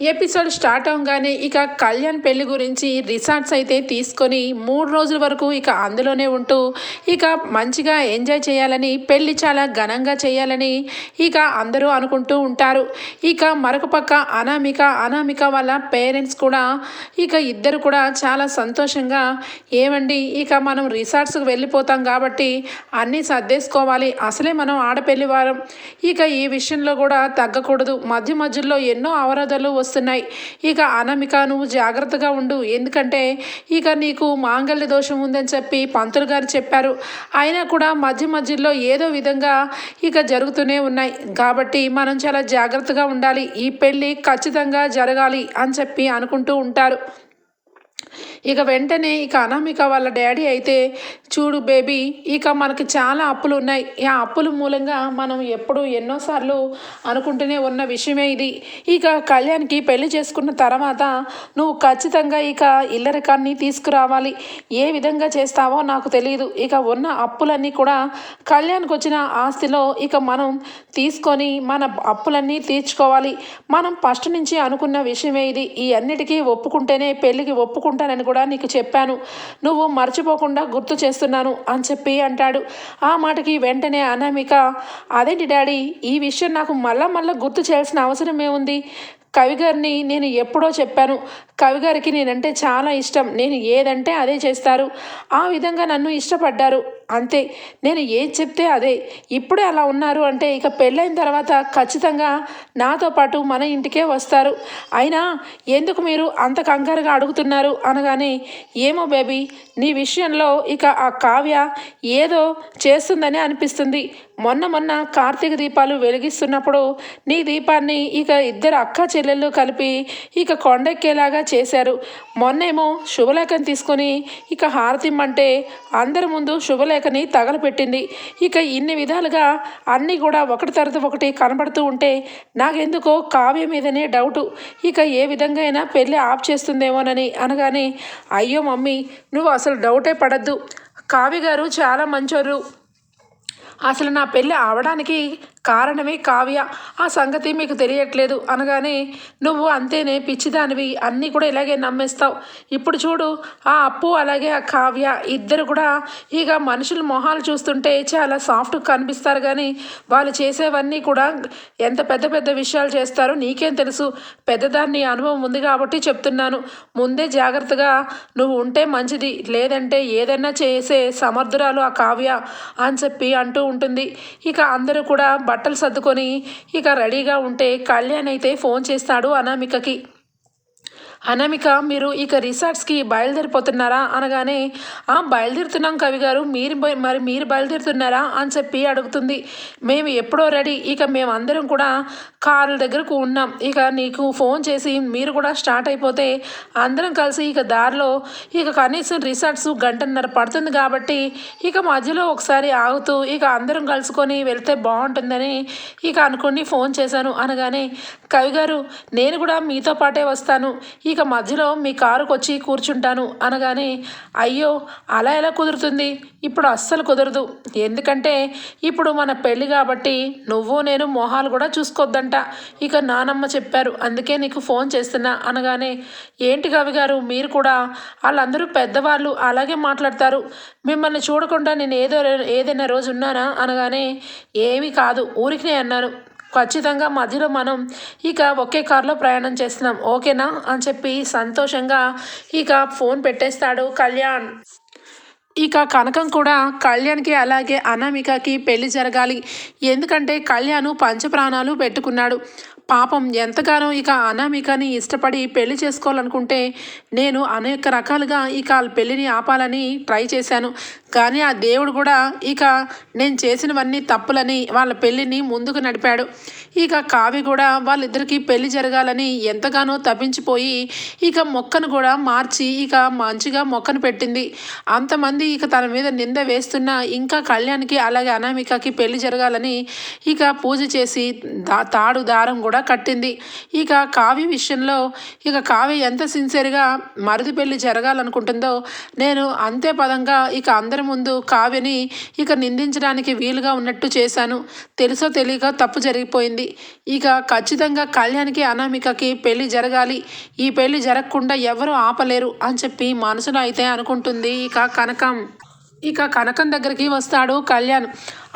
Episode start అవగానే ఇక కళ్యాణ్ పెళ్ళి గురించి రిసార్ట్స్ అయితే తీసుకొని మూడు రోజుల వరకు ఇక అందులోనే ఉంటూ ఇక మంచిగా ఎంజాయ్ చేయాలని పెళ్ళి చాలా ఘనంగా చేయాలని ఇక అందరూ అనుకుంటూ ఉంటారు. ఇక మరొక పక్క అనామిక అనామిక వాళ్ళ పేరెంట్స్ కూడా ఇక ఇద్దరు కూడా చాలా సంతోషంగా ఏమండి ఇక మనం రిసార్ట్స్కి వెళ్ళిపోతాం కాబట్టి అన్నీ సర్దేసుకోవాలి అసలే మనం ఆడపెళ్ళి వారం. ఇక ఈ విషయంలో కూడా తగ్గకూడదు. మధ్య మధ్యలో ఎన్నో అవరోధాలు వస్తున్నాయి. ఇక అనామిక నువ్వు జాగ్రత్తగా ఉండు. ఎందుకంటే ఇక నీకు మాంగళ్య దోషం ఉందని చెప్పి పంతులు గారు చెప్పారు. అయినా కూడా మధ్య మధ్యలో ఏదో విధంగా ఇక జరుగుతూనే ఉన్నాయి. కాబట్టి మనం చాలా జాగ్రత్తగా ఉండాలి. ఈ పెళ్ళి ఖచ్చితంగా జరగాలి అని చెప్పి అనుకుంటూ ఉంటారు. ఇక వెంటనే ఇక అనామిక వాళ్ళ డాడీ అయితే చూడు బేబీ ఇక మనకి చాలా అప్పులు ఉన్నాయి ఆ అప్పుల మూలంగా మనం ఎప్పుడు ఎన్నోసార్లు అనుకుంటూనే ఉన్న విషయమే ఇది. ఇక కళ్యాణ్కి పెళ్ళి చేసుకున్న తర్వాత నువ్వు ఖచ్చితంగా ఇక ఇల్లరికాన్ని తీసుకురావాలి. ఏ విధంగా చేస్తావో నాకు తెలియదు ఇక ఉన్న అప్పులన్నీ కూడా కళ్యాణ్కి వచ్చిన ఆస్తిలో ఇక మనం తీసుకొని మన అప్పులన్నీ తీర్చుకోవాలి. మనం ఫస్ట్ నుంచి అనుకున్న విషయమే ఇది. ఈ అన్నిటికీ ఒప్పుకుంటేనే పెళ్ళికి ఒప్పుకుంటానని కూడా నీకు చెప్పాను. నువ్వు మర్చిపోకుండా గుర్తు చేస్తున్నాను అని చెప్పి అంటాడు. ఆ మాటకి వెంటనే అనామిక అదేంటి డాడీ ఈ విషయం నాకు మళ్ళా మళ్ళీ గుర్తు చేయాల్సిన అవసరం ఏముంది? కవిగారిని నేను ఎప్పుడో చెప్పాను. కవిగారికి నేనంటే చాలా ఇష్టం. నేను ఏదంటే అదే చేస్తారు. ఆ విధంగా నన్ను ఇష్టపడ్డారు. అంతే. నేను ఏం చెప్తే అదే. ఇప్పుడే అలా ఉన్నారు అంటే ఇక పెళ్ళైన తర్వాత ఖచ్చితంగా నాతో పాటు మన ఇంటికే వస్తారు. అయినా ఎందుకు మీరు అంత కంగారుగా అడుగుతున్నారు అనగానే ఏమో బేబీ నీ విషయంలో ఇక ఆ కావ్య ఏదో చేస్తుందని అనిపిస్తుంది. మొన్న మొన్న కార్తీక దీపాలు వెలిగిస్తున్నప్పుడు నీ దీపాన్ని ఇక ఇద్దరు అక్క చెల్లెళ్ళు కలిపి ఇక కొండెక్కేలాగా చేశారు. మొన్నేమో శుభలేఖని తీసుకొని ఇక హారతిమ్మంటే అందరి ముందు శుభలేఖని తగలపెట్టింది ఇక ఇన్ని విధాలుగా అన్నీ కూడా ఒకటి తర్వాత ఒకటి కనబడుతూ ఉంటే నాకెందుకో కావ్య మీదనే డౌటు. ఇక ఏ విధంగా అయినా పెళ్ళి ఆఫ్ చేస్తుందేమోనని అనగానే అయ్యో మమ్మీ నువ్వు అసలు డౌటే పడద్దు. కావ్య గారు చాలా మంచోరు. అసలు నా పెళ్ళి అవడానికి కారణమే కావ్య. ఆ సంగతి మీకు తెలియట్లేదు. అనగానే నువ్వు అంతేనే పిచ్చిదానివి. అన్నీ కూడా ఇలాగే నమ్మేస్తావు. ఇప్పుడు చూడు ఆ అప్పు అలాగే ఆ కావ్య. ఇద్దరు కూడా ఇక మనుషుల మొహాలు చూస్తుంటే చాలా సాఫ్ట్ కనిపిస్తారు కానీ వాళ్ళు చేసేవన్నీ కూడా ఎంత పెద్ద పెద్ద విషయాలు చేస్తారో నీకేం తెలుసు. పెద్దదాన్ని అనుభవం ఉంది కాబట్టి చెప్తున్నాను. ముందే జాగ్రత్తగా నువ్వు ఉంటే మంచిది. లేదంటే ఏదైనా చేసే సమర్థురాలు ఆ కావ్య అని చెప్పి అంటూ ఉంటుంది. ఇక అందరూ కూడా బట్టలు సర్దుకొని ఇక రెడీగా ఉంటే కళ్యాణ్ అయితే ఫోన్ చేస్తాడు అనామికకి. అనామిక మీరు ఇక రిసార్ట్స్కి బయలుదేరిపోతున్నారా? అనగానే ఆ బయలుదేరుతున్నాం కవి గారు. మీరు మరి మీరు బయలుదేరుతున్నారా? అని చెప్పి అడుగుతుంది. మేము ఎప్పుడో రెడీ. ఇక మేము అందరం కూడా కార్ల దగ్గరకు ఉన్నాం. ఇక నీకు ఫోన్ చేసి మీరు కూడా స్టార్ట్ అయిపోతే అందరం కలిసి ఇక దారిలో ఇక కనీసం రిసార్ట్స్ గంటన్నర పడుతుంది కాబట్టి ఇక మధ్యలో ఒకసారి ఆగుతూ ఇక అందరం కలుసుకొని వెళ్తే బాగుంటుందని ఇక అనుకుని ఫోన్ చేశాను. అనగానే కవి గారు నేను కూడా మీతో పాటే వస్తాను. ఇక మధ్యలో మీ కారుకు వచ్చి కూర్చుంటాను అనగానే అయ్యో అలా ఎలా కుదురుతుంది? ఇప్పుడు అస్సలు కుదరదు. ఎందుకంటే ఇప్పుడు మన పెళ్ళి కాబట్టి నువ్వు నేను మొహాలు కూడా చూసుకోవద్దంట ఇక నానమ్మ చెప్పారు అందుకే నీకు ఫోన్ చేస్తున్నా అనగానే ఏంటి కవి గారు మీరు కూడా? వాళ్ళందరూ పెద్దవాళ్ళు అలాగే మాట్లాడతారు. మిమ్మల్ని చూడకుండా నేను ఏదో ఏదైనా రోజు ఉన్నానా? అనగానే ఏమీ కాదు ఊరికినే అన్నాను ఖచ్చితంగా మధ్యలో మనం ఇక ఒకే కారులో ప్రయాణం చేస్తున్నాం. ఓకేనా? అని చెప్పి సంతోషంగా ఇక ఫోన్ పెట్టేస్తాడు కళ్యాణ్. ఇక కనకం కూడా కళ్యాణ్కి అలాగే అనామికకి పెళ్ళి జరగాలి. ఎందుకంటే కళ్యాణ్ పంచప్రాణాలు పెట్టుకున్నాడు. పాపం ఎంతగానో ఇక అనామికని ఇష్టపడి పెళ్ళి చేసుకోవాలనుకుంటే నేను అనేక రకాలుగా ఇక పెళ్ళిని ఆపాలని ట్రై చేశాను. కానీ ఆ దేవుడు కూడా ఇక నేను చేసినవన్నీ తప్పులని వాళ్ళ పెళ్ళిని ముందుకు నడిపాడు. ఇక కావి కూడా వాళ్ళిద్దరికీ పెళ్ళి జరగాలని ఎంతగానో తప్పించిపోయి ఇక మొక్కను కూడా మార్చి ఇక మంచిగా మొక్కను పెట్టింది. అంతమంది ఇక తన మీద నింద వేస్తున్నా ఇంకా కళ్యాణ్కి అలాగే అనామికకి పెళ్ళి జరగాలని ఇక పూజ చేసి దా తాడు దారం కూడా కట్టింది. ఇక కావ్య విషయంలో ఇక కావ్య ఎంత సిన్సియర్గా మరుది పెళ్ళి జరగాలనుకుంటుందో నేను అంతే పదంగా ఇక అందరి ముందు కావ్యని ఇక నిందించడానికి వీలుగా ఉన్నట్టు చేశాను. తెలుసో తెలియక తప్పు జరిగిపోయింది. ఇక ఖచ్చితంగా కళ్యాణ్కి అనామికకి పెళ్ళి జరగాలి. ఈ పెళ్ళి జరగకుండా ఎవరు ఆపలేరు అని చెప్పి మనసులో అయితే అనుకుంటుంది ఇక కనకం. ఇక కనకం దగ్గరికి వస్తాడు కళ్యాణ్.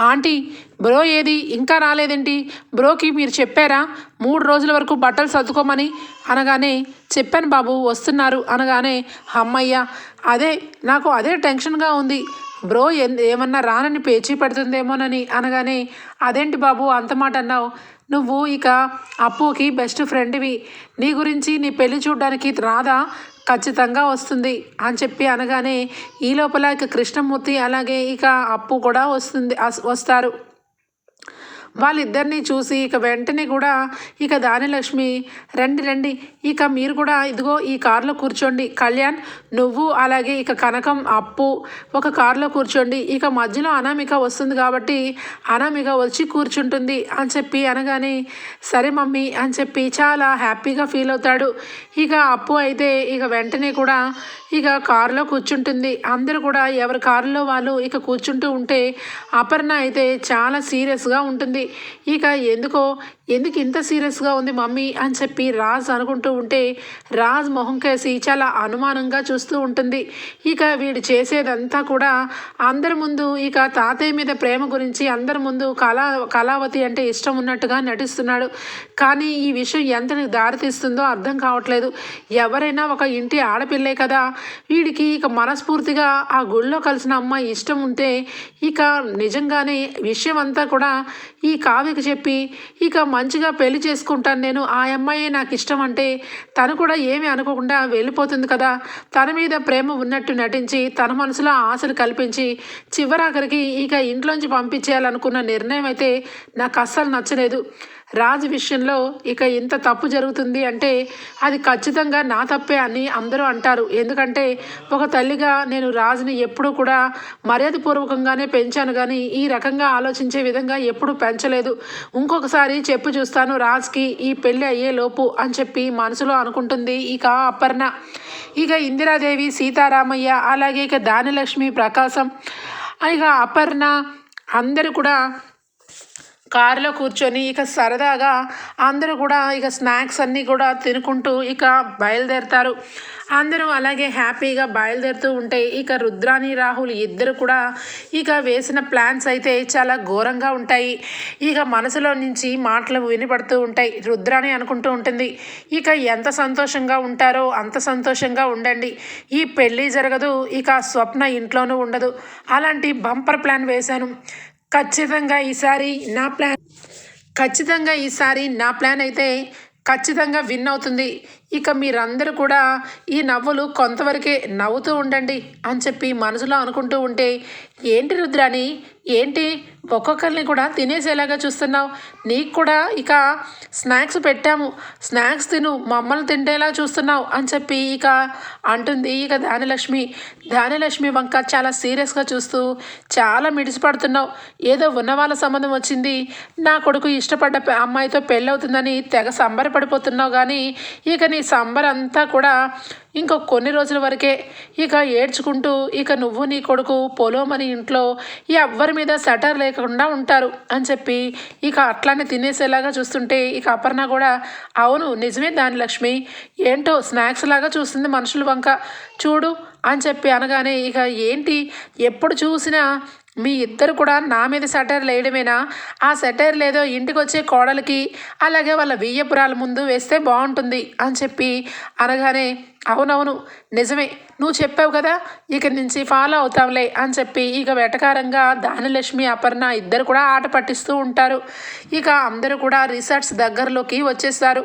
ఆంటీ బ్రో ఏది? ఇంకా రాలేదేంటి? బ్రోకి మీరు చెప్పారా? మూడు రోజుల వరకు బట్టలు సర్దుకోమని అనగానే చెప్పాను బాబు వస్తున్నారు. అనగానే అమ్మయ్య అదే నాకు అదే టెన్షన్గా ఉంది. బ్రో ఏమన్నా రానని పేచీ పెడుతుందేమోనని. అనగానే అదేంటి బాబు అంత మాట అన్నావు? నువ్వు ఇక అప్పుకి బెస్ట్ ఫ్రెండ్వి నీ గురించి నీ పెళ్ళి చూడడానికి రాదా ఖచ్చితంగా వస్తుంది అని చెప్పి అనగానే ఈ లోపల ఇక కృష్ణమూర్తి అలాగే ఇక అప్పు కూడా వస్తుంది అస్- వస్తారు. వాళ్ళిద్దరిని చూసి ఇక వెంటనే కూడా ఇక దానిలక్ష్మి రండి రండి ఇక మీరు కూడా ఇదిగో ఈ కారులో కూర్చోండి. కళ్యాణ్ నువ్వు అలాగే ఇక కనకం అప్పు ఒక కారులో కూర్చోండి. ఇక మధ్యలో అనామిక వస్తుంది కాబట్టి అనామిక వచ్చి కూర్చుంటుంది అని చెప్పి అనగానే సరే మమ్మీ అని చెప్పి చాలా హ్యాపీగా ఫీల్ అవుతాడు. ఇక అప్పు అయితే ఇక వెంటనే కూడా ఇక కారులో కూర్చుంటుంది. అందరూ కూడా ఎవరి కారులో వాళ్ళు ఇక కూర్చుంటూ ఉంటే అపర్ణ అయితే చాలా సీరియస్గా ఉంటుంది. ఇక ఎందుకో ఎందుకు ఇంత సీరియస్గా ఉంది మమ్మీ అని చెప్పి రాజ్ అనుకుంటూ ఉంటే రాజ్ మొహం కేసి చాలా అనుమానంగా చూస్తూ ఉంటుంది. ఇక వీడు చేసేదంతా కూడా అందరి ముందు ఇక తాతయ్య మీద ప్రేమ గురించి అందరి ముందు కళా కళావతి అంటే ఇష్టం ఉన్నట్టుగా నటిస్తున్నాడు. కానీ ఈ విషయం ఎంత దారితీస్తుందో అర్థం కావట్లేదు. ఎవరైనా ఒక ఇంటి ఆడపిల్లే కదా. వీడికి ఇక మనస్ఫూర్తిగా ఆ గుళ్ళో కలిసిన అమ్మాయి ఇష్టం ఉంటే ఇక నిజంగానే విషయం అంతా కూడా ఈ కావ్యకి చెప్పి ఇక మంచిగా పెళ్ళి చేసుకుంటాను నేను. ఆ అమ్మాయి నాకు ఇష్టం అంటే తను కూడా ఏమీ అనుకోకుండా వెళ్ళిపోతుంది కదా. తన మీద ప్రేమ ఉన్నట్టు నటించి తన మనసులో ఆశలు కల్పించి చివరాఖరికి ఇక ఇంట్లోంచి పంపించేయాలనుకున్న నిర్ణయం అయితే నాకు అస్సలు నచ్చలేదు. రాజు విషయంలో ఇక ఇంత తప్పు జరుగుతుంది అంటే అది ఖచ్చితంగా నా తప్పే అని అందరూ అంటారు. ఎందుకంటే ఒక తల్లిగా నేను రాజుని ఎప్పుడూ కూడా మర్యాదపూర్వకంగానే పెంచాను కానీ ఈ రకంగా ఆలోచించే విధంగా ఎప్పుడూ పెంచలేదు. ఇంకొకసారి చెప్పు చూస్తాను రాజ్కి ఈ పెళ్ళి అయ్యే లోపు అని చెప్పి మనసులో అనుకుంటుంది ఇక అపర్ణ. ఇక ఇందిరాదేవి సీతారామయ్య అలాగే ఇక దానిలక్ష్మి ప్రకాశం ఇక అపర్ణ అందరూ కూడా కారులో కూర్చొని ఇక సరదాగా అందరూ కూడా ఇక స్నాక్స్ అన్నీ కూడా తినుకుంటూ ఇక బయలుదేరతారు. అందరూ అలాగే హ్యాపీగా బయలుదేరుతూ ఉంటే ఇక రుద్రాని రాహుల్ ఇద్దరు కూడా ఇక వేసిన ప్లాన్స్ అయితే చాలా ఘోరంగా ఉంటాయి. ఇక మనసులో నుంచి మాటలు వినపడుతూ ఉంటాయి. రుద్రాని అనుకుంటూ ఉంటుంది ఇక ఎంత సంతోషంగా ఉంటారో అంత సంతోషంగా ఉండండి. ఈ పెళ్ళి జరగదు ఇక స్వప్న ఇంట్లోనూ ఉండదు. అలాంటి బంపర్ ప్లాన్ వేశాను. ఖచ్చితంగా ఈసారి నా ప్లాన్ ఖచ్చితంగా ఈసారి నా ప్లాన్ అయితే ఖచ్చితంగా విన్ అవుతుంది. ఇక మీరందరూ కూడా ఈ నవ్వులు కొంతవరకే నవ్వుతూ ఉండండి అని చెప్పి మనసులో అనుకుంటూ ఉంటే ఏంటి రుద్రాని ఏంటి? ఒక్కొక్కరిని కూడా తినేసేలాగా చూస్తున్నావు. నీకు కూడా ఇక స్నాక్స్ పెట్టాము. స్నాక్స్ తిను. మమ్మల్ని తింటేలా చూస్తున్నావు అని చెప్పి ఇక అంటుంది ఇక దానిలక్ష్మి దానిలక్ష్మి వంక చాలా సీరియస్గా చూస్తూ చాలా మిడిసిపడుతున్నావు. ఏదో ఉన్న వాళ్ళ సంబంధం వచ్చింది. నా కొడుకు ఇష్టపడ్డ అమ్మాయితో పెళ్ళవుతుందని తెగ సంబరపడిపోతున్నావు కానీ ఇక నీ అంతా కూడా ఇంకా కొన్ని రోజుల వరకే ఇక ఏడ్చుకుంటూ ఇక నువ్వు నీ కొడుకు పొలోమని ఇంట్లో ఎవ్వరి మీద సెటర్ లేకుండా ఉంటారు అని చెప్పి ఇక అట్లానే తినేసేలాగా చూస్తుంటే ఇక అపర్ణ కూడా అవును నిజమే దాని లక్ష్మి. ఏంటో స్నాక్స్ లాగా చూస్తుంది మనుషుల వంక. చూడు అని చెప్పి అనగానే ఇక ఏంటి? ఎప్పుడు చూసినా మీ ఇద్దరు కూడా నా మీద సెటైర్ లేయడమేనా ఆ సెటైర్ లేదో ఇంటికి వచ్చే కోడలికి అలాగే వాళ్ళ వియ్యపురాల ముందు వేస్తే బాగుంటుంది అని చెప్పి అనగానే అవునవును నిజమే. నువ్వు చెప్పావు కదా ఇక నుంచి ఫాలో అవుతాంలే అని చెప్పి ఇక వెటకారంగా దానిలక్ష్మి అపర్ణ ఇద్దరు కూడా ఆట పట్టిస్తూ ఉంటారు. ఇక అందరూ కూడా రిసార్ట్స్ దగ్గరలోకి వచ్చేస్తారు.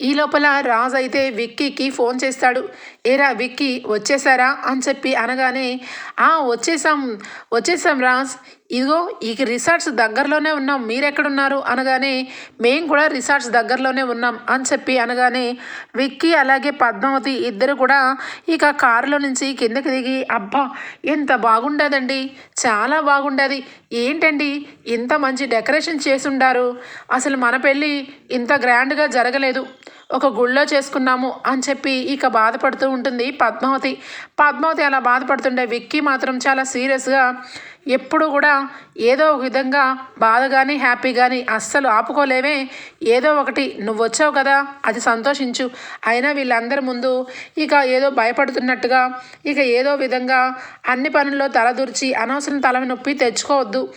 ఈ లోపల రాజ్ అయితే విక్కీకి ఫోన్ చేస్తాడు. ఏరా విక్కీ వచ్చేసారా? అని చెప్పి అనగానే ఆ వచ్చేసాం వచ్చేసాం రాజ్. ఇదిగో ఈ రిసార్ట్స్ దగ్గరలోనే ఉన్నాం. మీరెక్కడున్నారు? అనగానే మేము కూడా రిసార్ట్స్ దగ్గరలోనే ఉన్నాం అని చెప్పి అనగానే విక్కీ అలాగే పద్మావతి ఇద్దరు కూడా ఇక కారులో నుంచి కిందకి దిగి అబ్బా ఎంత బాగుండదండి. చాలా బాగుండేది. ఏంటండి? ఇంత మంచి డెకరేషన్ చేసుండారు. అసలు మన పెళ్ళి ఇంత గ్రాండ్గా జరగలేదు. ఒక గుళ్ళో చేసుకున్నాము అని చెప్పి ఇక బాధపడుతూ ఉంటుంది పద్మావతి. పద్మావతి అలా బాధపడుతుండే విక్కీ మాత్రం చాలా సీరియస్గా ఎప్పుడు కూడా ఏదో ఒక విధంగా బాధ కానీ హ్యాపీ కానీ అస్సలు ఆపుకోలేవే. ఏదో ఒకటి నువ్వు వచ్చావు కదా అది సంతోషించు. అయినా వీళ్ళందరి ముందు ఇక ఏదో భయపడుతున్నట్టుగా ఇక ఏదో విధంగా అన్ని పనుల్లో తలదూర్చి అనవసరం తల నొప్పి తెచ్చుకోవద్దు.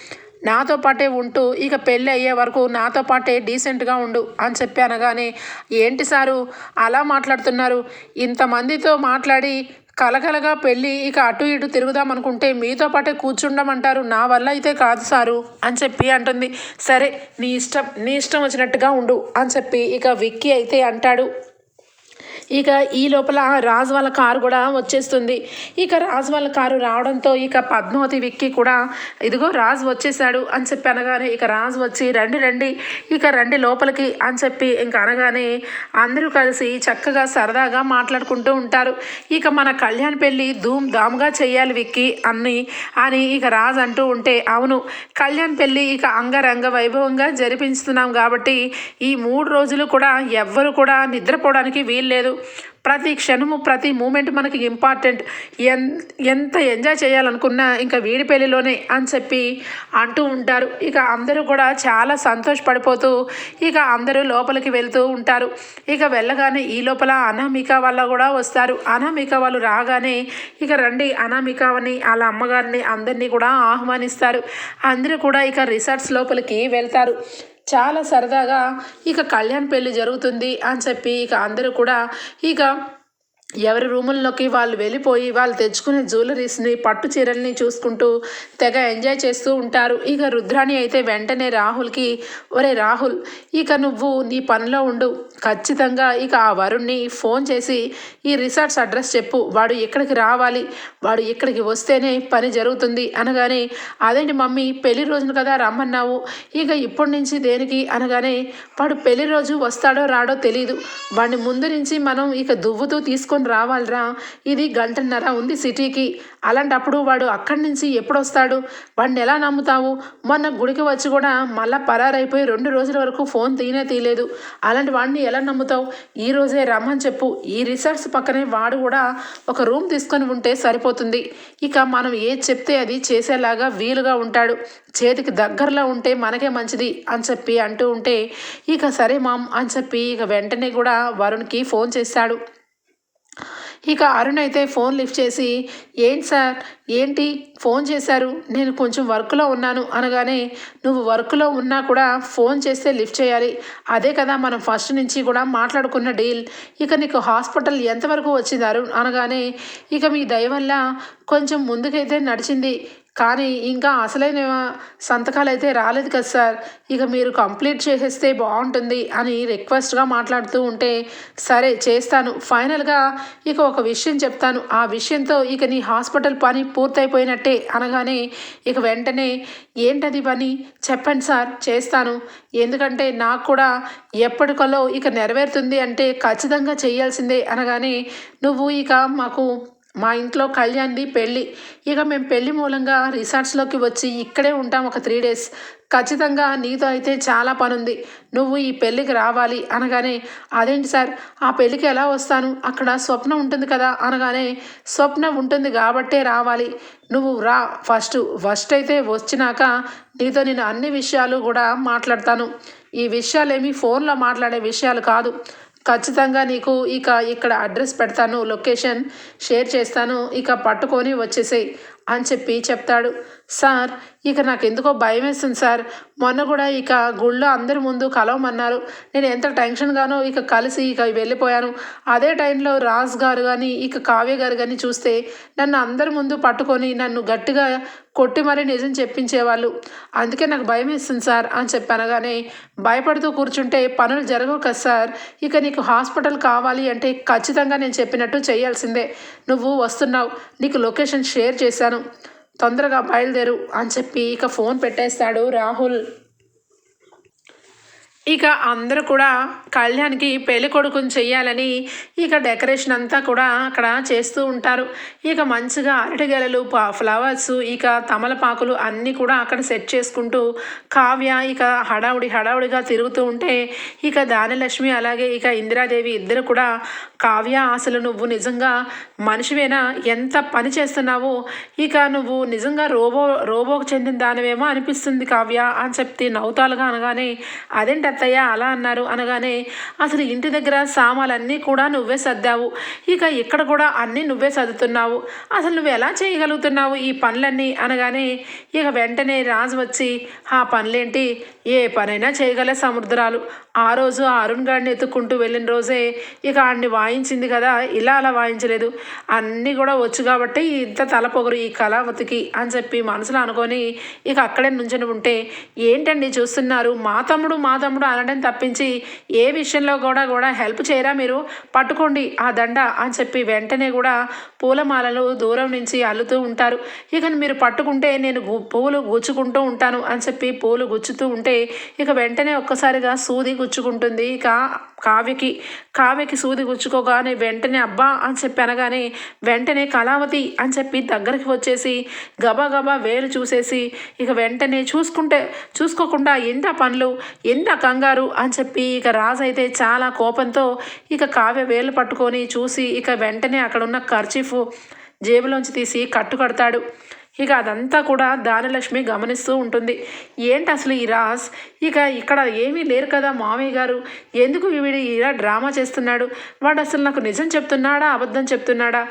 నాతో పాటే ఉంటూ ఇక పెళ్ళి అయ్యే వరకు నాతో పాటే డీసెంట్గా ఉండు అని చెప్పి అనగానే ఏంటి సారు అలా మాట్లాడుతున్నారు? ఇంతమందితో మాట్లాడి కలకలగా పెళ్ళి ఇక అటు ఇటు తిరుగుదాం అనుకుంటే మీతో పాటే కూర్చుండమంటారు. నా వల్ల అయితే కాదు సారు అని చెప్పి అంటుంది. సరే నీ ఇష్టం నీ ఇష్టం వచ్చినట్టుగా ఉండు అని చెప్పి ఇక విక్కీ అయితే అంటాడు. ఇక ఈ లోపల రాజు వాళ్ళ కారు కూడా వచ్చేస్తుంది. ఇక రాజు వాళ్ళ కారు రావడంతో ఇక పద్మావతి విక్కి కూడా ఇదిగో రాజు వచ్చేసాడు అని చెప్పి అనగానే ఇక రాజు వచ్చి రండి రండి ఇక రండి లోపలికి అని చెప్పి ఇంక అనగానే అందరూ కలిసి చక్కగా సరదాగా మాట్లాడుకుంటూ ఉంటారు. ఇక మన కళ్యాణ్ పెళ్ళి ధూమ్ ధామ్గా చేయాలి విక్కి అన్ని అని ఇక రాజు అంటూ ఉంటే అవును కళ్యాణ్ పెళ్ళి ఇక అంగరంగ వైభవంగా జరిపించుతున్నాం కాబట్టి ఈ మూడు రోజులు కూడా ఎవ్వరు కూడా నిద్రపోవడానికి వీల్లేదు. ప్రతి క్షణము ప్రతి మూమెంట్ మనకి ఇంపార్టెంట్ ఎన్ ఎంత ఎంజాయ్ చేయాలనుకున్నా ఇంకా వీడి పెళ్ళిలోనే అని చెప్పి అంటూ ఉంటారు. ఇక అందరూ కూడా చాలా సంతోషపడిపోతూ ఇక అందరూ లోపలికి వెళ్తూ ఉంటారు. ఇక వెళ్ళగానే ఈ లోపల అనామిక వాళ్ళ కూడా వస్తారు. అనామిక వాళ్ళు రాగానే ఇక రండి అనామికని వాళ్ళ అమ్మగారిని అందరినీ కూడా ఆహ్వానిస్తారు. అందరూ కూడా ఇక రిసార్ట్స్ లోపలికి వెళ్తారు. చాలా సరదాగా ఇక కళ్యాణ్ పెళ్ళి జరుగుతుంది అని చెప్పి ఇక అందరూ కూడా ఇక ఎవరి రూముల్లోకి వాళ్ళు వెళ్ళిపోయి వాళ్ళు తెచ్చుకునే జ్యువెలరీస్ని పట్టు చీరల్ని చూసుకుంటూ తెగ ఎంజాయ్ చేస్తూ ఉంటారు. ఇక రుద్రాణి అయితే వెంటనే రాహుల్కి ఒరే రాహుల్ ఇక నువ్వు నీ పనిలో ఉండు. ఖచ్చితంగా ఇక ఆ వరుణ్ణి ఫోన్ చేసి ఈ రిసార్ట్స్ అడ్రస్ చెప్పు. వాడు ఇక్కడికి రావాలి. వాడు ఇక్కడికి వస్తేనే పని జరుగుతుంది. అనగానే అదేంటి మమ్మీ పెళ్ళి రోజున కదా రమ్మన్నావు. ఇక ఇప్పటి నుంచి దేనికి? అనగానే వాడు పెళ్ళి రోజు వస్తాడో రాడో తెలియదు వాడిని ముందు నుంచి మనం ఇక దువ్వుతూ తీసుకొని రావాలిరా. ఇది గంటన్నర ఉంది సిటీకి. అలాంటప్పుడు వాడు అక్కడి నుంచి ఎప్పుడు వస్తాడు వాడిని ఎలా నమ్ముతావు? మొన్న గుడికి వచ్చి కూడా మళ్ళా పరారైపోయి రెండు రోజుల వరకు ఫోన్ తీనే తీయలేదు. అలాంటి వాడిని ఎలా నమ్ముతావు? ఈ రోజే రమ్మని చెప్పు. ఈ రిసార్ట్స్ పక్కనే వాడు కూడా ఒక రూమ్ తీసుకొని ఉంటే సరిపోతుంది. ఇక మనం ఏది చెప్తే అది చేసేలాగా వీలుగా ఉంటాడు. చేతికి దగ్గరలో ఉంటే మనకే మంచిది అని చెప్పి అంటూ ఉంటే ఇక సరే మామ్ అని చెప్పి ఇక వెంటనే కూడా వరుణ్కి ఫోన్ చేశాడు ఇక అరుణ్ అయితే ఫోన్ లిఫ్ట్ చేసి ఏంటి సార్? ఏంటి? ఫోన్ చేశారు? నేను కొంచెం వర్క్లో ఉన్నాను. అనగానే నువ్వు వర్క్లో ఉన్నా కూడా ఫోన్ చేస్తే లిఫ్ట్ చేయాలి. అదే కదా మనం ఫస్ట్ నుంచి కూడా మాట్లాడుకున్న డీల్. ఇక నీకు హాస్పిటల్ ఎంతవరకు వచ్చింది అరుణ్? అనగానే ఇక మీ దయ వల్ల కొంచెం ముందుకైతే నడిచింది. కానీ ఇంకా అసలైన సంతకాలు అయితే రాలేదు కదా సార్. ఇక మీరు కంప్లీట్ చేసేస్తే బాగుంటుంది అని రిక్వెస్ట్గా మాట్లాడుతూ ఉంటే సరే చేస్తాను. ఫైనల్గా ఇక ఒక విషయం చెప్తాను. ఆ విషయంతో ఇక నీ హాస్పిటల్ పని పూర్తయిపోయినట్టే అనగానే ఇక వెంటనే ఏంటది పని? చెప్పండి సార్ చేస్తాను. ఎందుకంటే నాకు కూడా ఎప్పటికలో ఇక నెరవేరుతుంది అంటే ఖచ్చితంగా చేయాల్సిందే అనగానే నువ్వు ఇక మాకు మా ఇంట్లో కళ్యాణ్ది పెళ్ళి. ఇక మేము పెళ్ళి మూలంగా రిసార్ట్స్లోకి వచ్చి ఇక్కడే ఉంటాం ఒక త్రీ డేస్ ఖచ్చితంగా నీతో అయితే చాలా పనుంది. నువ్వు ఈ పెళ్ళికి రావాలి అనగానే అదేంటి సార్? ఆ పెళ్ళికి ఎలా వస్తాను? అక్కడ స్వప్న ఉంటుంది కదా? అనగానే స్వప్న ఉంటుంది కాబట్టే రావాలి. నువ్వు రా. ఫస్ట్ ఫస్ట్ అయితే వచ్చినాక నీతో నేను అన్ని విషయాలు కూడా మాట్లాడతాను. ఈ విషయాలేమి ఫోన్లో మాట్లాడే విషయాలు కాదు. ఖచ్చితంగా నీకు ఇక ఇక్కడ అడ్రస్ పెడతాను లొకేషన్ షేర్ చేస్తాను ఇక పట్టుకొని వచ్చేసేయి. అని చెప్పి చెప్తాడు. సార్ ఇక నాకు ఎందుకో భయం వేస్తుంది సార్. మొన్న కూడా ఇక గుళ్ళో అందరి ముందు కలవమన్నారు. నేను ఎంత టెన్షన్గానో ఇక కలిసి ఇక వెళ్ళిపోయాను. అదే టైంలో రాజ్ గారు కానీ ఇక కావ్య గారు కానీ చూస్తే నన్ను అందరి ముందు పట్టుకొని నన్ను గట్టిగా కొట్టి మరీ నిజం చెప్పించేవాళ్ళు. అందుకే నాకు భయం వేస్తుంది సార్ అని చెప్పనగానే భయపడుతూ కూర్చుంటే పనులు జరగవు కదా సార్. ఇక నీకు హాస్పిటల్ కావాలి అంటే ఖచ్చితంగా నేను చెప్పినట్టు చేయాల్సిందే. నువ్వు వస్తున్నావు. నీకు లొకేషన్ షేర్ చేశాను. తొందరగా బయలుదేరు అని చెప్పి ఇక ఫోన్ పెట్టేస్తాడు రాహుల్. ఇక అందరూ కూడా కళ్యాణ్కి పెళ్ళి కొడుకుని చెయ్యాలని ఇక డెకరేషన్ అంతా కూడా అక్కడ చేస్తూ ఉంటారు. ఇక మంచిగా అరటిగెలలు ఫ్లవర్స్ ఇక తమలపాకులు అన్నీ కూడా అక్కడ సెట్ చేసుకుంటూ కావ్య ఇక హడావుడి హడావుడిగా తిరుగుతూ ఉంటే ఇక దానిలక్ష్మి అలాగే ఇక ఇందిరాదేవి ఇద్దరు కూడా కావ్య అసలు నువ్వు నిజంగా మనిషివేనా? ఎంత పని చేస్తున్నావు? ఇక నువ్వు నిజంగా రోబో రోబోకు చెందిన దానివేమో అనిపిస్తుంది కావ్య అని చెప్తే నవ్వుతాలుగా అనగానే అదేంటి అత్తయ్య అలా అన్నారు. అనగానే అసలు ఇంటి దగ్గర సామాన్లన్నీ కూడా నువ్వే సర్దావు. ఇక ఇక్కడ కూడా అన్నీ నువ్వే సర్దుతున్నావు. అసలు నువ్వు ఎలా చేయగలుగుతున్నావు ఈ పనులన్నీ? అనగానే ఇక వెంటనే రాజు వచ్చి ఆ పనులేంటి? ఏ పనైనా చేయగల సముద్రాలు ఆ రోజు ఆ అరుణ్ గారిని ఎత్తుక్కుంటూ వెళ్ళిన రోజే ఇక ఆడిని వాయించింది కదా ఇలా అలా వాయించలేదు. అన్నీ కూడా వచ్చు కాబట్టి ఇంత తలపొగరు ఈ కళావతికి అని చెప్పి మనసులో అనుకొని ఇక అక్కడే నుంచొని ఉంటే ఏంటండి చూస్తున్నారు? మా తమ్ముడు మా తమ్ముడు అనడం తప్పించి ఏ విషయంలో కూడా కూడా హెల్ప్ చేయరా మీరు? పట్టుకోండి ఆ దండ అని చెప్పి వెంటనే కూడా పూలమాలలు దూరం నుంచి అల్లుతూ ఉంటారు. ఇక మీరు పట్టుకుంటే నేను పూలు గుచ్చుకుంటూ ఉంటాను అని చెప్పి పూలు గుచ్చుతూ ఉంటే ఇక వెంటనే ఒక్కసారిగా సూది గుచ్చుకుంటుంది. ఇక కావ్యకి కావ్యకి సూది గుచ్చుకోగానే వెంటనే అబ్బా అని చెప్పి అనగానే వెంటనే కళావతి అని చెప్పి దగ్గరికి వచ్చేసి గబాగబా వేలు చూసేసి ఇక వెంటనే చూసుకుంటే చూసుకోకుండా ఎంత పనులు ఎంత కంగారు అని చెప్పి ఇక రాజు అయితే చాలా కోపంతో ఇక కావ్య వేలు పట్టుకొని చూసి ఇక వెంటనే అక్కడ ఉన్న ఖర్చీఫ్ జేబులోంచి తీసి కట్టు కడతాడు ఇక అదంతా కూడా దానలక్ష్మి గమనిస్తూ ఉంటుంది. ఏంటి అసలు ఈ రాజ్ ఇక ఇక్కడ ఏమీ లేరు కదా మామయ్య గారు. ఎందుకు వీడి ఇలా డ్రామా చేస్తున్నాడు? వాడు అసలు నాకు నిజం చెప్తున్నాడా? అబద్ధం చెప్తున్నాడా?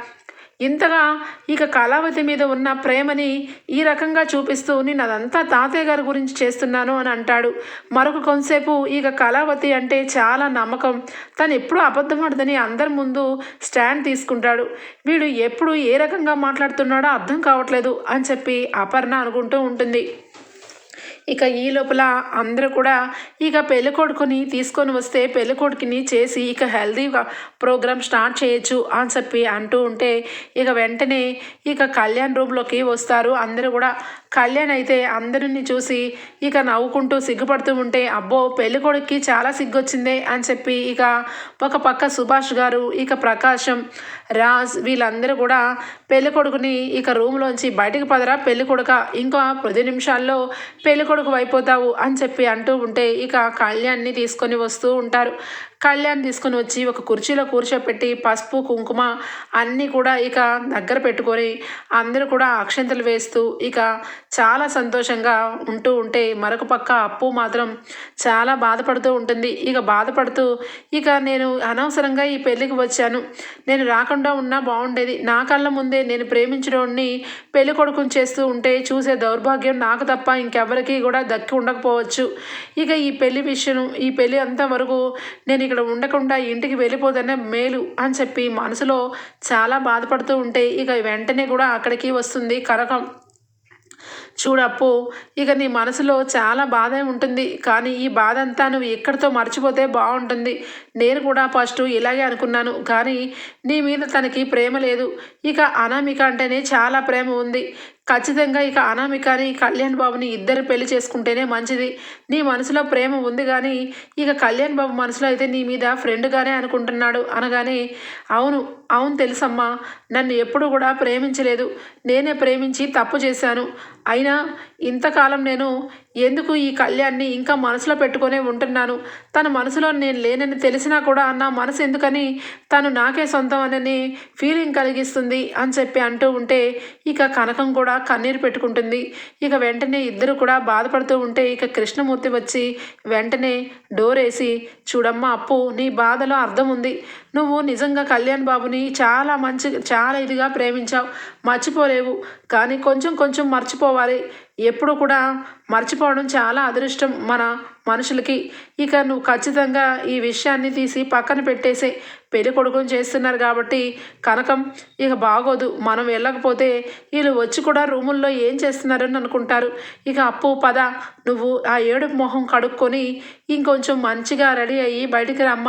ఇంతగా ఇక కళావతి మీద ఉన్న ప్రేమని ఈ రకంగా చూపిస్తూ నేను అదంతా తాతయ్య గారి గురించి చేస్తున్నాను అని అంటాడు. మరొక కొంతసేపు ఇక కళావతి అంటే చాలా నమ్మకం. తను ఎప్పుడు అబద్ధపడదని అందరి ముందు స్టాండ్ తీసుకుంటాడు. వీడు ఎప్పుడు ఏ రకంగా మాట్లాడుతున్నాడో అర్థం కావట్లేదు అని చెప్పి అపర్ణ అనుకుంటూ ఉంటుంది. ఇక ఈ లోపల అందరూ కూడా ఇక పెళ్ళికొడుకుని తీసుకొని వస్తే పెళ్ళికొడుకుని చేసి ఇక హెల్దీగా ప్రోగ్రామ్ స్టార్ట్ చేయొచ్చు అని చెప్పి అంటూ ఉంటే ఇక వెంటనే ఇక కళ్యాణ్ రూమ్లోకి వస్తారు. అందరూ కూడా కళ్యాణ్ అయితే అందరిని చూసి ఇక నవ్వుకుంటూ సిగ్గుపడుతూ ఉంటే అబ్బో పెళ్ళి కొడుక్కి చాలా సిగ్గొచ్చిందే అని చెప్పి ఇక ఒక పక్క సుభాష్ గారు ఇక ప్రకాశం రాజ్ వీళ్ళందరూ కూడా పెళ్ళి కొడుకుని ఇక రూమ్లోంచి బయటకు పదరా పెళ్ళి కొడుక ఇంకా పది నిమిషాల్లో పెళ్ళి కొడుకు అయిపోతావు అని చెప్పి అంటూ ఉంటే ఇక కళ్యాణ్ని తీసుకొని వస్తూ ఉంటారు. కళ్యాణ్ తీసుకుని వచ్చి ఒక కుర్చీలో కూర్చోపెట్టి పసుపు కుంకుమ అన్నీ కూడా ఇక దగ్గర పెట్టుకొని అందరూ కూడా అక్షంతలు వేస్తూ ఇక చాలా సంతోషంగా ఉంటూ ఉంటే మరొక పక్క అప్పు మాత్రం చాలా బాధపడుతూ ఉంటుంది. ఇక బాధపడుతూ ఇక నేను అనవసరంగా ఈ పెళ్ళికి వచ్చాను. నేను రాకుండా ఉన్నా బాగుండేది. నా కళ్ళ ముందే నేను ప్రేమించడాన్ని పెళ్ళి కొడుకుని చేస్తూ ఉంటే చూసే దౌర్భాగ్యం నాకు తప్ప ఇంకెవరికి కూడా దక్కి ఉండకపోవచ్చు. ఇక ఈ పెళ్ళి విషయం ఈ పెళ్ళి అంతవరకు నేను ఇక్కడ ఉండకుండా ఇంటికి వెళ్ళిపోదనే మేలు అని చెప్పి మనసులో చాలా బాధపడుతూ ఉంటే ఇక వెంటనే కూడా అక్కడికి వస్తుంది కరకం చూడప్పు ఇక నీ మనసులో చాలా బాధ ఉంటుంది. కానీ ఈ బాధ అంతా నువ్వు ఎక్కడితో మర్చిపోతే బాగుంటుంది. నేను కూడా ఫస్ట్ ఇలాగే అనుకున్నాను. కానీ నీ మీద తనకి ప్రేమ లేదు. ఇక అనామిక అంటేనే చాలా ప్రేమ ఉంది. ఖచ్చితంగా ఇక అనామికని కళ్యాణ్ బాబుని ఇద్దరు పెళ్ళి చేసుకుంటేనే మంచిది. నీ మనసులో ప్రేమ ఉంది కానీ ఇక కళ్యాణ్ బాబు మనసులో అయితే నీ మీద ఫ్రెండ్గానే అనుకుంటున్నాడు అనగానే అవును అవును తెలుసమ్మా నన్ను ఎప్పుడు కూడా ప్రేమించలేదు. నేనే ప్రేమించి తప్పు చేశాను. అయినా ఇంతకాలం నేను ఎందుకు ఈ కళ్యాణ్ని ఇంకా మనసులో పెట్టుకునే ఉంటున్నాను? తన మనసులో నేను లేనని తెలిసినా కూడా నా మనసు ఎందుకని తను నాకే సొంతం అని ఫీలింగ్ కలిగిస్తుంది అని చెప్పి అంటూ ఉంటే ఇక కనకం కూడా కన్నీరు పెట్టుకుంటుంది. ఇక వెంటనే ఇద్దరు కూడా బాధపడుతూ ఉంటే ఇక కృష్ణమూర్తి వచ్చి వెంటనే డోర్ వేసి చూడమ్మా అప్పు నీ బాధలో అర్థం ఉంది నువ్వు నిజంగా కళ్యాణ్ బాబుని చాలా మంచి చాలా ఇదిగా ప్రేమించావు. మర్చిపోలేవు. కానీ కొంచెం కొంచెం మర్చిపోవాలి. ఎప్పుడు కూడా మర్చిపోవడం చాలా అదృష్టం మన మనుషులకి. ఇక నువ్వు ఖచ్చితంగా ఈ విషయాన్ని తీసి పక్కన పెట్టేసే పెళ్ళి కొడుకుని చేస్తున్నారు కాబట్టి కనకం ఇక బాగోదు మనం వెళ్ళకపోతే వీళ్ళు వచ్చి కూడా రూముల్లో ఏం చేస్తున్నారని అనుకుంటారు. ఇక అప్పు పద నువ్వు ఆ ఏడుపు మొహం కడుక్కొని ఇంకొంచెం మంచిగా రెడీ అయ్యి బయటికి రమ్మ.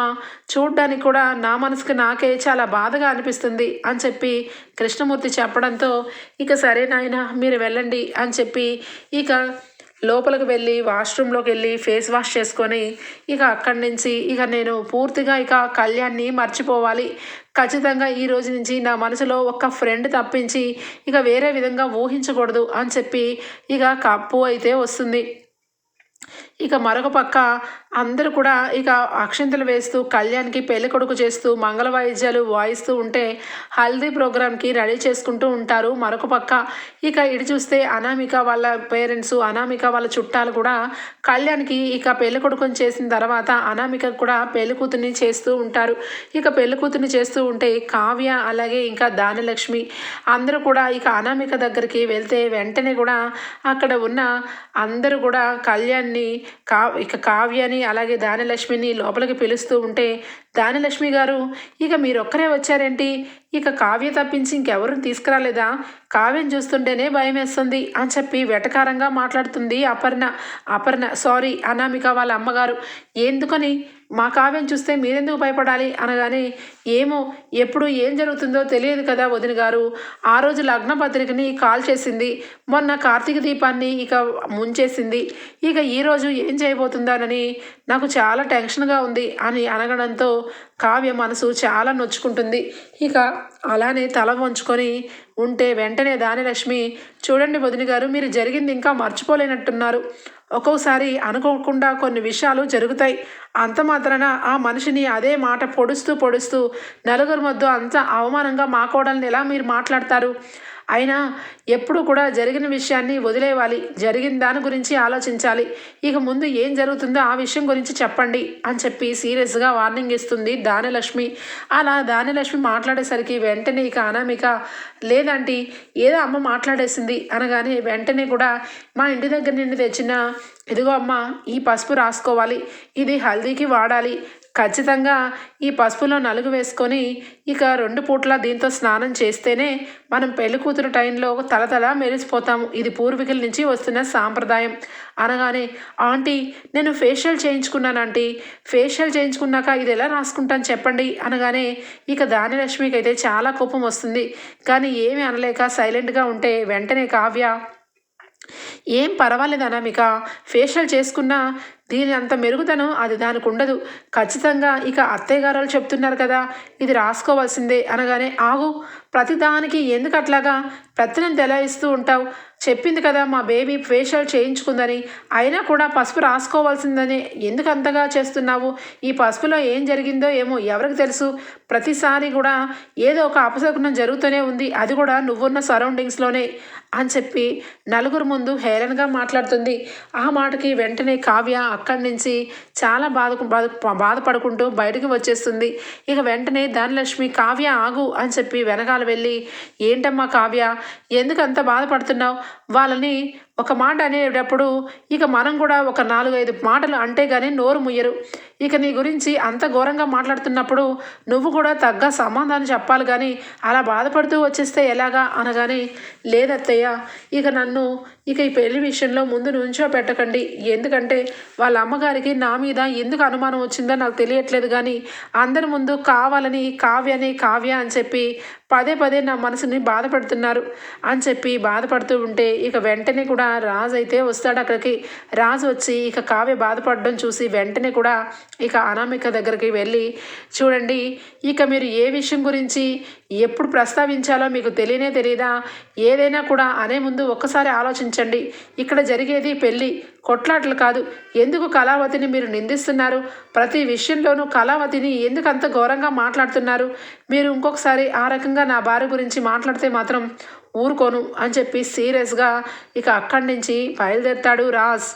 చూడ్డానికి కూడా నా మనసుకి నాకే చాలా బాధగా అనిపిస్తుంది అని చెప్పి కృష్ణమూర్తి చెప్పడంతో ఇక సరే నాయన మీరు వెళ్ళండి అని చెప్పి ఇక లోపలికి వెళ్ళి వాష్రూమ్లోకి వెళ్ళి ఫేస్ వాష్ చేసుకొని ఇక అక్కడి నుంచి ఇక నేను పూర్తిగా ఇక కళ్యాణ్ని మర్చిపోవాలి. ఖచ్చితంగా ఈ రోజు నుంచి నా మనసులో ఒక్క ఫ్రెండ్ తప్పించి ఇక వేరే విధంగా ఊహించకూడదు అని చెప్పి ఇక కప్పు అయితే వస్తుంది. ఇక మరొక పక్క అందరూ కూడా ఇక అక్షింతలు వేస్తూ కళ్యాణ్కి పెళ్ళి కొడుకు చేస్తూ మంగళ వాయిద్యాలు వాయిస్తూ ఉంటే హల్దీ ప్రోగ్రామ్కి రెడీ చేసుకుంటూ ఉంటారు. మరొక పక్క ఇక ఇటు చూస్తే అనామిక వాళ్ళ పేరెంట్స్ అనామిక వాళ్ళ చుట్టాలు కూడా కళ్యాణ్కి ఇక పెళ్ళి కొడుకుని చేసిన తర్వాత అనామిక కూడా పెళ్ళి కూతుర్ని చేస్తూ ఉంటారు. ఇక పెళ్ళి కూతుర్ని చేస్తూ ఉంటే కావ్య అలాగే ఇంకా దానలక్ష్మి అందరూ కూడా ఇక అనామిక దగ్గరికి వెళ్తే వెంటనే కూడా అక్కడ ఉన్న అందరూ కూడా కళ్యాణ్ని కా ఇక కావ్యని అలాగే దానిలక్ష్మిని లోపలికి పిలుస్తూ ఉంటే దానిలక్ష్మి గారు ఇక మీరొక్కరే వచ్చారేంటి? ఇక కావ్య తప్పించి ఇంకెవరు తీసుకురాలేదా? కావ్యం చూస్తుంటేనే భయం వేస్తుంది అని చెప్పి వెటకారంగా మాట్లాడుతుంది అపర్ణ. అపర్ణ సారీ అనామిక వాళ్ళ అమ్మగారు. ఎందుకని? మా కావ్యం చూస్తే మీరెందుకు భయపడాలి అనగానే ఏమో ఎప్పుడు ఏం జరుగుతుందో తెలియదు కదా వదిన గారు. ఆ రోజు లగ్న పత్రికని కాల్ చేసింది. మొన్న కార్తీక దీపాన్ని ఇక ముంచేసింది. ఇక ఈరోజు ఏం చేయబోతుందానని నాకు చాలా టెన్షన్గా ఉంది అని అనగడంతో కావ్య మనసు చాలా నొచ్చుకుంటుంది. ఇక అలానే తల వంచుకొని ఉంటే వెంటనే దానిలక్ష్మి చూడండి వదిన గారు మీరు జరిగింది ఇంకా మర్చిపోలేనట్టున్నారు. ఒక్కోసారి అనుకోకుండా కొన్ని విషయాలు జరుగుతాయి. అంత మాత్రాన ఆ మనిషిని అదే మాట పొడుస్తూ పొడుస్తూ నలుగురు మధ్య అంత అవమానంగా మా కోడల్ని ఎలా మీరు మాట్లాడతారు? అయినా ఎప్పుడు కూడా జరిగిన విషయాన్ని వదిలేవాలి. జరిగిన దాని గురించి ఆలోచించాలి. ఇక ముందు ఏం జరుగుతుందో ఆ విషయం గురించి చెప్పండి అని చెప్పి సీరియస్గా వార్నింగ్ ఇస్తుంది దానిలక్ష్మి అలా దానిలక్ష్మి మాట్లాడేసరికి వెంటనే ఇక అనామిక లేదంటే ఏదో అమ్మ మాట్లాడేసింది అనగానే వెంటనే కూడా మా ఇంటి దగ్గర నుండి తెచ్చిన ఇదిగో అమ్మ ఈ పసుపు రాసుకోవాలి. ఇది హల్దీకి వాడాలి. ఖచ్చితంగా ఈ పసుపులో నలుగు వేసుకొని ఇక రెండు పూట్ల దీంతో స్నానం చేస్తేనే మనం పెళ్ళి కూతురు టైంలో తలతల మెరిసిపోతాము. ఇది పూర్వీకుల నుంచి వస్తున్న సాంప్రదాయం. అనగానే ఆంటీ నేను ఫేషియల్ చేయించుకున్నాను ఆంటీ. ఫేషియల్ చేయించుకున్నాక ఇది ఎలా రాసుకుంటాను చెప్పండి? అనగానే ఇక దానిలక్ష్మికి అయితే చాలా కోపం వస్తుంది. కానీ ఏమీ అనలేక సైలెంట్గా ఉంటే వెంటనే కావ్య ఏం పర్వాలేదు అనామిక ఫేషియల్ చేసుకున్నా దీని అంత మెరుగుదనం అది దానికి ఉండదు. ఖచ్చితంగా ఇక అత్తయ్య గారు చెప్తున్నారు కదా ఇది రాసుకోవాల్సిందే అనగానే ఆగు ప్రతిదానికి ఎందుకు అట్లాగా పెత్తనం తెలాయిస్తూ ఉంటావు. చెప్పింది కదా మా బేబీ ఫేషియల్ చేయించుకుందని. అయినా కూడా పసుపు రాసుకోవాల్సిందని. ఎందుకు అంతగా చేస్తున్నావు? ఈ పసుపులో ఏం జరిగిందో ఏమో ఎవరికి తెలుసు. ప్రతిసారి కూడా ఏదో ఒక అపశకునం జరుగుతూనే ఉంది. అది కూడా నువ్వున్న సరౌండింగ్స్లోనే అని చెప్పి నలుగురు ముందు హేళనగా మాట్లాడుతుంది. ఆ మాటకి వెంటనే కావ్య అక్కడి నుంచి చాలా బాధ బాధ బాధపడుకుంటూ బయటకు వచ్చేస్తుంది. ఇక వెంటనే ధనలక్ష్మి కావ్య ఆగు అని చెప్పి వెనకాల వెళ్ళి ఏంటమ్మా కావ్య ఎందుకు అంత బాధపడుతున్నావు? వాళ్ళని ఒక మాట అనేటప్పుడు ఇక మనం కూడా ఒక నాలుగైదు మాటలు అంటే కానీ నోరు ముయ్యరు. ఇక నీ గురించి అంత ఘోరంగా మాట్లాడుతున్నప్పుడు నువ్వు కూడా తగ్గ సమాధానం చెప్పాలి కానీ అలా బాధపడుతూ వచ్చేస్తే ఎలాగా అనగానే లేదత్తయ్య ఇక నన్ను ఇక ఈ పెళ్ళి విషయంలో ముందు నుంచో పెట్టకండి. ఎందుకంటే వాళ్ళ అమ్మగారికి నా మీద ఎందుకు అనుమానం వచ్చిందో నాకు తెలియట్లేదు కానీ అందరి ముందు కావాలని కావ్యని కావ్య అని చెప్పి పదే పదే నా మనసుని బాధపడుతున్నారు అని చెప్పి బాధపడుతూ ఉంటే ఇక వెంటనే కూడా రాజు అయితే వస్తాడు అక్కడికి. రాజు వచ్చి ఇక కావ్య బాధపడడం చూసి వెంటనే కూడా ఇక అనామిక దగ్గరికి వెళ్ళి చూడండి ఇక మీరు ఏ విషయం గురించి ఎప్పుడు ప్రస్తావించాలో మీకు తెలియనే తెలియదా ఏదైనా కూడా అనే ముందు ఒక్కసారి ఆలోచించండి. ఇక్కడ జరిగేది పెళ్ళి. కొట్లాటలు కాదు. ఎందుకు కళావతిని మీరు నిందిస్తున్నారు? ప్రతి విషయంలోనూ కళావతిని ఎందుకు అంత ఘోరంగా మాట్లాడుతున్నారు? మీరు ఇంకొకసారి ఆ రకంగా నా భార్య గురించి మాట్లాడితే మాత్రం ఊరుకోను అని చెప్పి సీరియస్గా ఇక అక్కడి నుంచి బయలుదేరుతాడు రాజ్.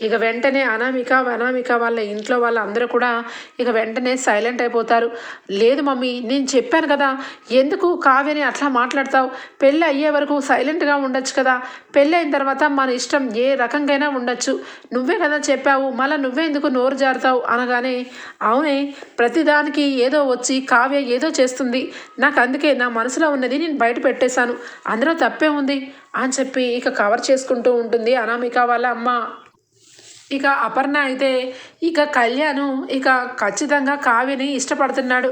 ఇక వెంటనే అనామిక అనామిక వాళ్ళ ఇంట్లో వాళ్ళ అందరూ కూడా ఇక వెంటనే సైలెంట్ అయిపోతారు. లేదు మమ్మీ నేను చెప్పాను కదా ఎందుకు కావ్యని అట్లా మాట్లాడతావు? పెళ్ళి అయ్యే వరకు సైలెంట్గా ఉండొచ్చు కదా. పెళ్ళి అయిన తర్వాత మన ఇష్టం ఏ రకంగా ఉండొచ్చు. నువ్వే కదా చెప్పావు మళ్ళీ నువ్వే ఎందుకు నోరు జారుతావు అనగానే అవునే ప్రతిదానికి ఏదో వచ్చి కావ్య ఏదో చేస్తుంది. నాకు అందుకే నా మనసులో ఉన్నది నేను బయట పెట్టేశాను. అందులో తప్పే ఉంది అని చెప్పి ఇక కవర్ చేసుకుంటూ ఉంటుంది అనామిక వాళ్ళ అమ్మ. ఇక అపర్ణ అయితే ఇక కళ్యాణ్ ఇక ఖచ్చితంగా కావ్యని ఇష్టపడుతున్నాడు.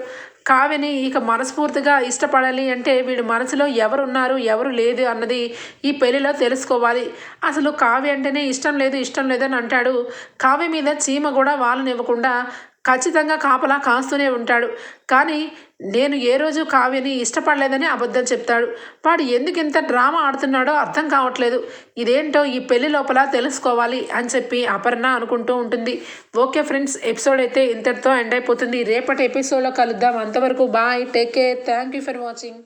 కావ్యని ఇక మనస్ఫూర్తిగా ఇష్టపడాలి అంటే వీడి మనసులో ఎవరున్నారు ఎవరు లేదు అన్నది ఈ పెళ్ళిలో తెలుసుకోవాలి. అసలు కావ్య అంటేనే ఇష్టం లేదు ఇష్టం లేదని అంటాడు. కావ్య మీద చీమ కూడా వాళ్ళనివ్వకుండా ఖచ్చితంగా కాపలా కాస్తూనే ఉంటాడు. కానీ నేను ఏ రోజు కావ్యని ఇష్టపడలేదని అబద్ధం చెప్తాడు. వాడు ఎందుకు ఇంత డ్రామా ఆడుతున్నాడో అర్థం కావట్లేదు. ఇదేంటో ఈ పెళ్ళి లోపల తెలుసుకోవాలి అని చెప్పి అపర్ణ అనుకుంటూ ఉంటుంది. ఓకే ఫ్రెండ్స్ ఎపిసోడ్ అయితే ఇంతటితో ఎండ్ అయిపోతుంది. రేపటి ఎపిసోడ్లో కలుద్దాం. అంతవరకు bye take care. Thank you for watching.